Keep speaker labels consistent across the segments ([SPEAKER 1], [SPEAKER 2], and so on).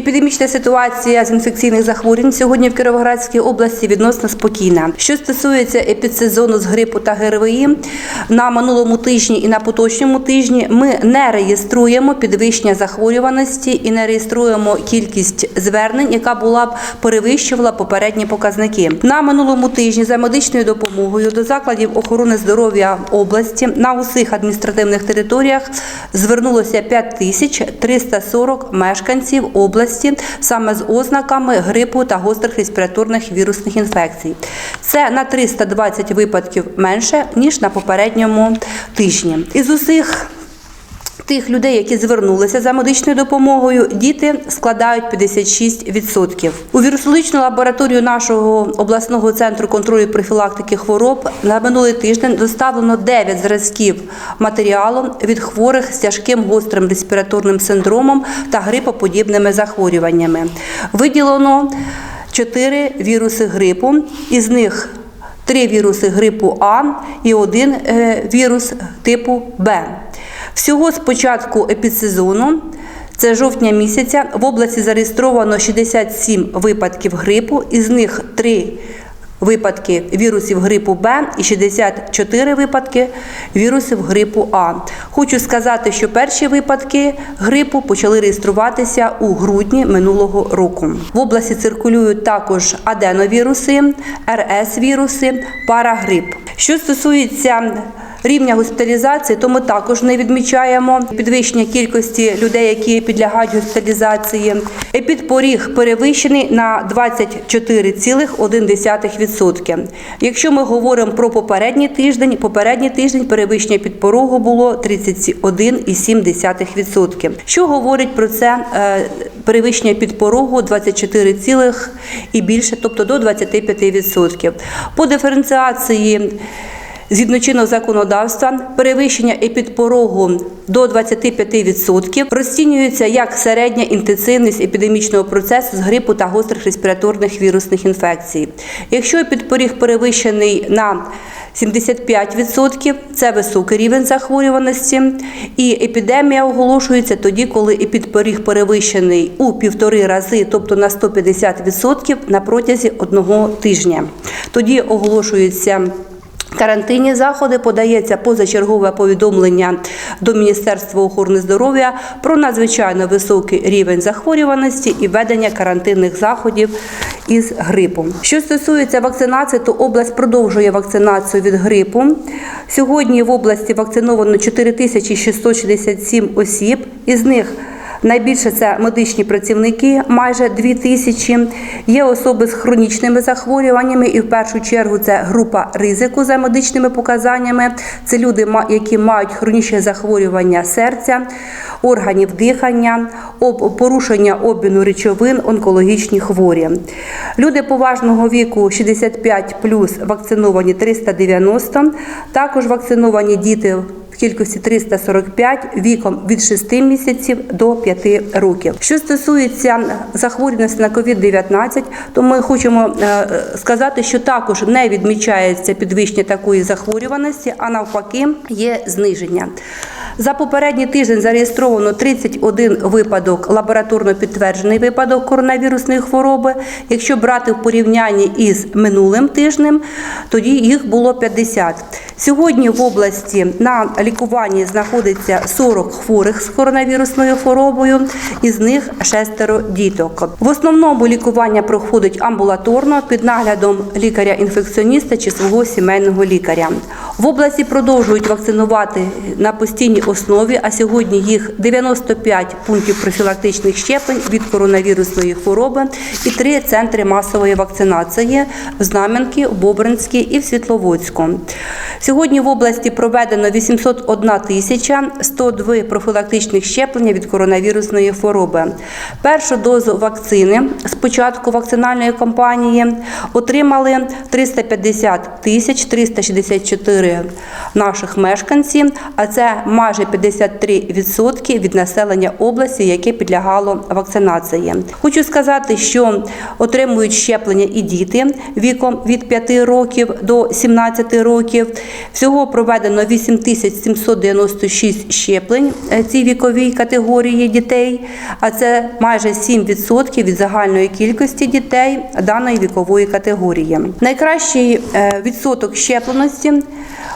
[SPEAKER 1] Епідемічна ситуація з інфекційних захворювань сьогодні в Кіровоградській області відносно спокійна. Що стосується епідсезону з грипу та ГРВІ, на минулому тижні і на поточному тижні ми не реєструємо підвищення захворюваності і не реєструємо кількість звернень, яка була б перевищувала попередні показники. На минулому тижні за медичною допомогою до закладів охорони здоров'я області на усіх адміністративних територіях звернулося 5340 мешканців області саме з ознаками грипу та гострих респіраторних вірусних інфекцій. Це на 320 випадків менше ніж на попередньому тижні. Із усіх Тих людей, які звернулися за медичною допомогою, діти складають 56%. У вірусологічну лабораторію нашого обласного центру контролю і профілактики хвороб на минулий тиждень доставлено 9 зразків матеріалу від хворих з тяжким гострим респіраторним синдромом та грипоподібними захворюваннями. Виділено 4 віруси грипу, із них три віруси грипу А і один е, вірус типу Б. Всього з початку епідсезону, це жовтня місяця, в області зареєстровано 67 випадків грипу, із них 3 випадки вірусів грипу Б і 64 випадки вірусів грипу А. Хочу сказати, що перші випадки грипу почали реєструватися у грудні минулого року. В області циркулюють також аденовіруси, РС-віруси, парагрип. Що стосується рівня госпіталізації, то ми також не відмічаємо підвищення кількості людей, які підлягають госпіталізації. Епідпоріг перевищений на 24,1%. Якщо ми говоримо про попередній тиждень, попередній тиждень перевищення підпорогу було 31,7%. Що говорить про це е, перевищення підпорогу 24, цілих і більше, тобто до 25%. По диференціації Згідно чинного законодавства, перевищення епідпорогу до 25% розцінюється як середня інтенсивність епідемічного процесу з грипу та гострих респіраторних вірусних інфекцій. Якщо епідпоріг перевищений на 75% – це високий рівень захворюваності, і епідемія оголошується тоді, коли епідпоріг перевищений у півтори рази, тобто на 150% на протязі одного тижня. Тоді оголошується Карантинні заходи подається позачергове повідомлення до Міністерства охорони здоров'я про надзвичайно високий рівень захворюваності і введення карантинних заходів із грипом. Що стосується вакцинації, то область продовжує вакцинацію від грипу. Сьогодні в області вакциновано 4667 осіб, із них Найбільше це медичні працівники, майже 2 тисячі. Є особи з хронічними захворюваннями, і в першу чергу це група ризику за медичними показаннями. Це люди, які мають хронічне захворювання серця, органів дихання, порушення обміну речовин, онкологічні хворі. Люди поважного віку 65 вакциновані 390, також вакциновані діти кількості 345 віком від 6 місяців до 5 років. Що стосується захворюваності на COVID-19, то ми хочемо е, сказати, що також не відмічається підвищення такої захворюваності, а навпаки, є зниження. За попередній тиждень зареєстровано 31 випадок лабораторно підтверджений випадок коронавірусної хвороби. Якщо брати в порівнянні із минулим тижнем, тоді їх було 50. Сьогодні в області на лікуванні знаходиться 40 хворих з коронавірусною хворобою, із них шестеро діток. В основному лікування проходить амбулаторно під наглядом лікаря-інфекціоніста чи свого сімейного лікаря. В області продовжують вакцинувати на постійній основі, а сьогодні їх 95 пунктів профілактичних щеплень від коронавірусної хвороби і три центри масової вакцинації в Знам'янки, Бобринській і в Світловодську. Сьогодні в області проведено 801 тисяча 102 профілактичних щеплення від коронавірусної хвороби. Першу дозу вакцини з початку вакцинальної кампанії отримали 350 тисяч 364 наших мешканців, а це майже 53% від населення області, яке підлягало вакцинації. Хочу сказати, що отримують щеплення і діти віком від 5 років до 17 років. Всього проведено 8796 щеплень е, цій віковій категорії дітей, а це майже 7% від загальної кількості дітей даної вікової категорії. Найкращий е, відсоток щепленості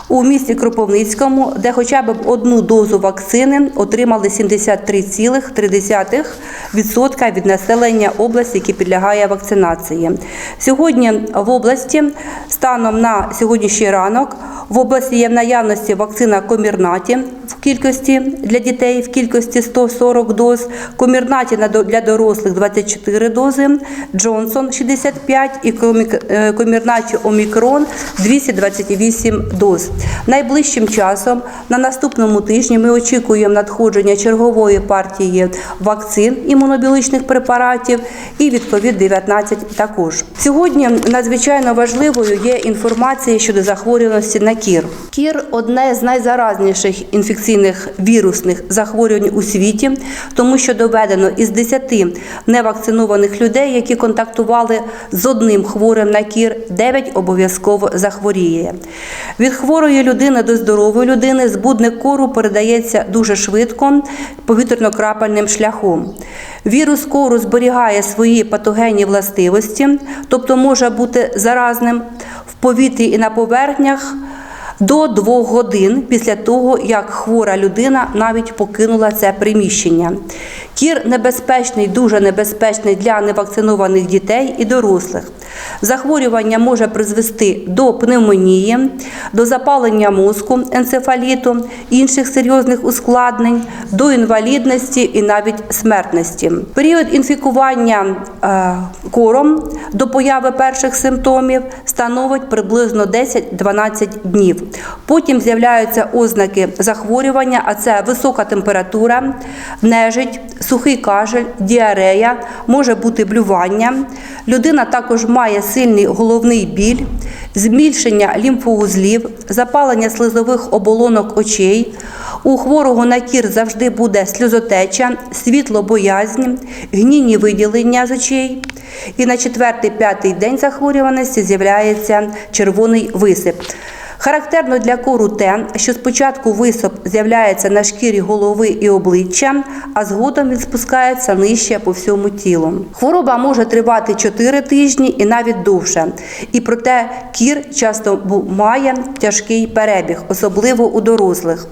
[SPEAKER 1] у місті Кропивницькому, де хоча б одну дозу вакцини отримали 73,3% від населення області, які підлягає вакцинації. Сьогодні в області станом на сьогоднішній ранок в області є в наявності вакцина Комірнаті в кількості для дітей в кількості 140 доз, Комірнаті для дорослих 24 дози, Джонсон 65 і е, Комірнаті Омікрон 228 доз. Найближчим часом на наступному тижні ми очікуємо надходження чергової партії вакцин імунобіологічних препаратів і від COVID-19 також. Сьогодні надзвичайно важливою є інформація щодо захворюваності на кір. Кір одне з найзаразніших інфекційних вірусних захворювань у світі, тому що доведено із 10 невакцинованих людей, які контактували з одним хворим на кір, 9 обов'язково захворіє. Від хворої людини до здорової людини збудник кору передається дуже швидко повітряно-крапельним шляхом. Вірус кору зберігає свої патогенні властивості, тобто може бути заразним в повітрі і на поверхнях до двох годин після того, як хвора людина навіть покинула це приміщення. Кір небезпечний, дуже небезпечний для невакцинованих дітей і дорослих. Захворювання може призвести до пневмонії, до запалення мозку, енцефаліту, інших серйозних ускладнень, до інвалідності і навіть смертності. Період інфікування е, кором до появи перших симптомів становить приблизно 10-12 днів. Потім з'являються ознаки захворювання, а це висока температура, нежить, сухий кашель, діарея, може бути блювання. Людина також має сильний головний біль, змільшення лімфоузлів, запалення слизових оболонок очей. У хворого на кір завжди буде сльозотеча, світлобоязнь, гнійні виділення з очей. І на четвертий-п'ятий день захворюваності з'являється червоний висип. Характерно для кору те, що спочатку висоп з'являється на шкірі голови і обличчя, а згодом він спускається нижче по всьому тілу. Хвороба може тривати 4 тижні і навіть довше. І проте кір часто має тяжкий перебіг, особливо у дорослих.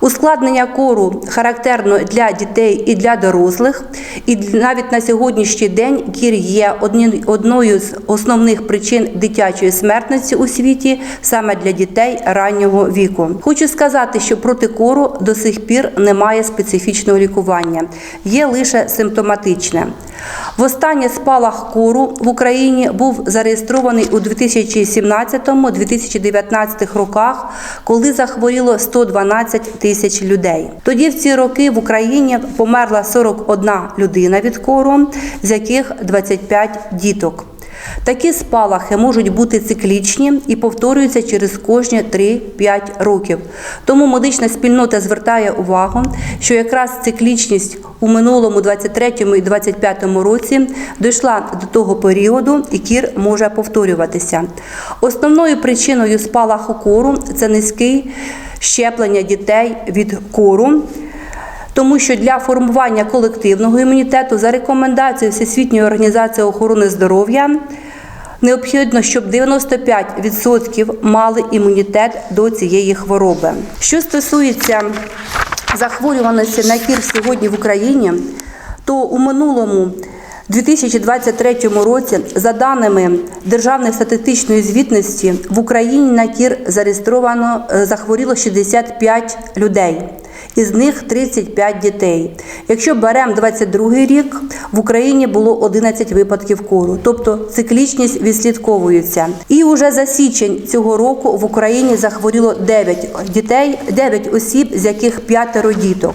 [SPEAKER 1] Ускладнення кору характерно для дітей і для дорослих, і навіть на сьогоднішній день кір є одною з основних причин дитячої смертності у світі саме для дітей раннього віку. Хочу сказати, що проти кору до сих пір немає специфічного лікування, є лише симптоматичне. Востаннє спалах кору в Україні був зареєстрований у 2017-2019 роках, коли захворіло 112 тисяч людей. Тоді в ці роки в Україні померла 41 людина від кору, з яких 25 діток. Такі спалахи можуть бути циклічні і повторюються через кожні 3-5 років. Тому медична спільнота звертає увагу, що якраз циклічність у минулому 23-му і 25-му році дійшла до того періоду, і кір може повторюватися. Основною причиною спалаху кору це низький щеплення дітей від кору. Тому що для формування колективного імунітету за рекомендацією Всесвітньої організації охорони здоров'я необхідно, щоб 95% мали імунітет до цієї хвороби. Що стосується захворюваності на кір сьогодні в Україні, то у минулому 2023 році, за даними Державної статистичної звітності, в Україні на кір зареєстровано е, захворіло 65 людей. Із них 35 дітей. Якщо беремо 22 рік, в Україні було 11 випадків кору, тобто циклічність відслідковується. І уже за січень цього року в Україні захворіло 9 дітей, 9 осіб, з яких п'ятеро діток.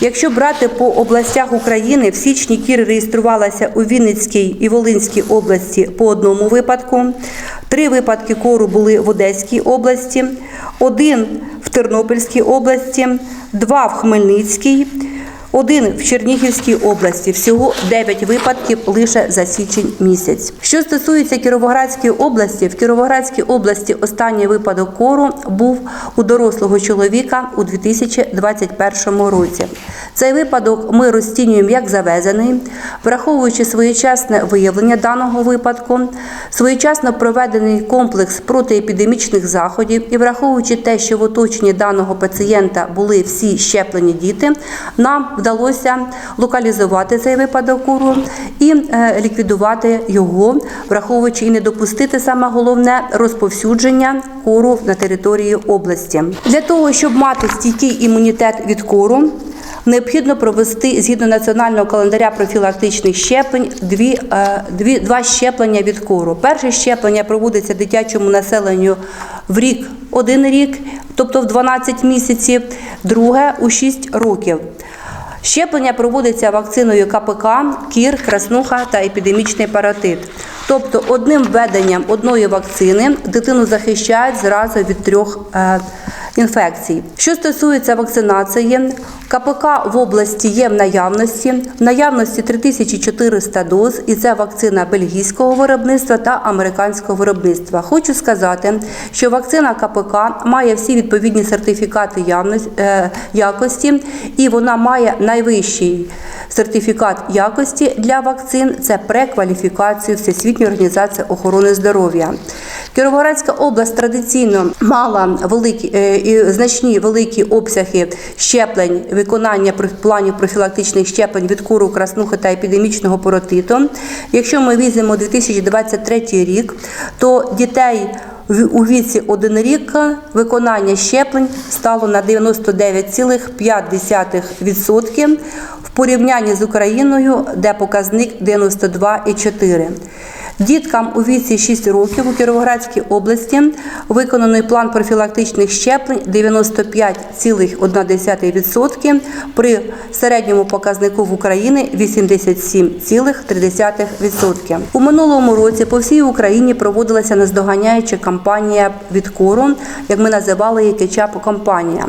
[SPEAKER 1] Якщо брати по областях України, в січні кір реєструвалася у Вінницькій і Волинській області по одному випадку. Три випадки кору були в Одеській області, один в Тернопільській області, два в Хмельницькій, Один в Чернігівській області, всього 9 випадків лише за січень місяць. Що стосується Кіровоградської області, в Кіровоградській області останній випадок кору був у дорослого чоловіка у 2021 році. Цей випадок ми розцінюємо як завезений, враховуючи своєчасне виявлення даного випадку, своєчасно проведений комплекс протиепідемічних заходів і враховуючи те, що в оточенні даного пацієнта були всі щеплені діти, нам вдалося локалізувати цей випадок куру і е, ліквідувати його, враховуючи і не допустити саме головне розповсюдження кору на території області. Для того, щоб мати стійкий імунітет від кору, Необхідно провести згідно національного календаря профілактичних щеплень дві, е, дві, два щеплення від кору. Перше щеплення проводиться дитячому населенню в рік, один рік, тобто в 12 місяців, друге у 6 років. Щеплення проводиться вакциною КПК, кір, краснуха та епідемічний паратит. Тобто одним введенням одної вакцини дитину захищають зразу від трьох е, інфекцій. Що стосується вакцинації, КПК в області є в наявності. В наявності 3400 доз, і це вакцина бельгійського виробництва та американського виробництва. Хочу сказати, що вакцина КПК має всі відповідні сертифікати е, якості, і вона має найвищий сертифікат якості для вакцин це прекваліфікацію Всесвітньої організації охорони здоров'я. Кіровоградська область традиційно мала великі е, і значні великі обсяги щеплень, виконання планів профілактичних щеплень від куру, краснухи та епідемічного паротиту. Якщо ми візьмемо 2023 рік, то дітей у віці 1 рік виконання щеплень стало на 99,5% в порівнянні з Україною, де показник 92,4%. Діткам у віці 6 років у Кіровоградській області виконаний план профілактичних щеплень 95,1% при середньому показнику в Україні 87,3%. У минулому році по всій Україні проводилася наздоганяюча кампанія від кору, як ми називали її кетчап-кампанія.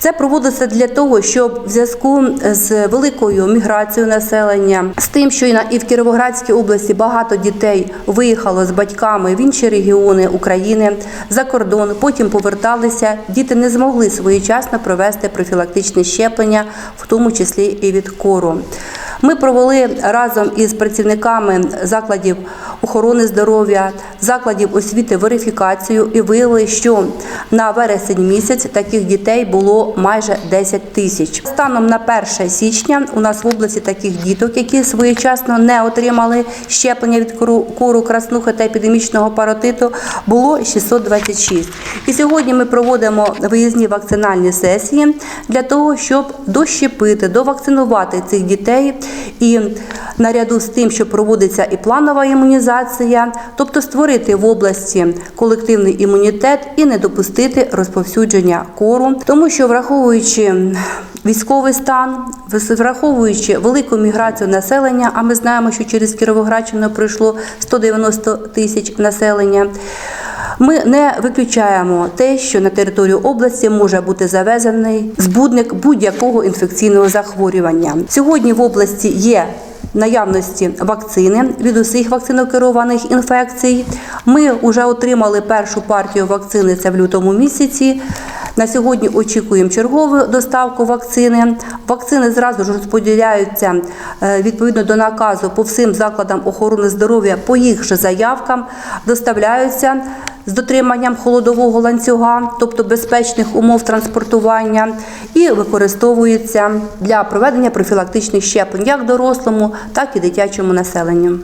[SPEAKER 1] Це проводиться для того, щоб в зв'язку з великою міграцією населення, з тим, що і в Кіровоградській області багато дітей виїхало з батьками в інші регіони України за кордон, потім поверталися. Діти не змогли своєчасно провести профілактичне щеплення, в тому числі і від кору. Ми провели разом із працівниками закладів охорони здоров'я, закладів освіти верифікацію і виявили, що на вересень місяць таких дітей було майже 10 тисяч. Станом на 1 січня у нас в області таких діток, які своєчасно не отримали щеплення від кору, краснухи та епідемічного паротиту, було 626. І сьогодні ми проводимо виїзні вакцинальні сесії для того, щоб дощепити, довакцинувати цих дітей і наряду з тим, що проводиться і планова імунізація, тобто створити в області колективний імунітет і не допустити розповсюдження кору, тому що враховуючи військовий стан, враховуючи велику міграцію населення, а ми знаємо, що через Кіровоградщину пройшло 190 тисяч населення. Ми не виключаємо те, що на територію області може бути завезений збудник будь-якого інфекційного захворювання. Сьогодні в області є наявності вакцини від усіх вакцинокерованих інфекцій. Ми вже отримали першу партію вакцини це в лютому місяці. На сьогодні очікуємо чергову доставку вакцини. Вакцини зразу ж розподіляються е, відповідно до наказу по всім закладам охорони здоров'я по їх же заявкам, доставляються з дотриманням холодового ланцюга, тобто безпечних умов транспортування, і використовуються для проведення профілактичних щеплень як дорослому, так і дитячому населенню.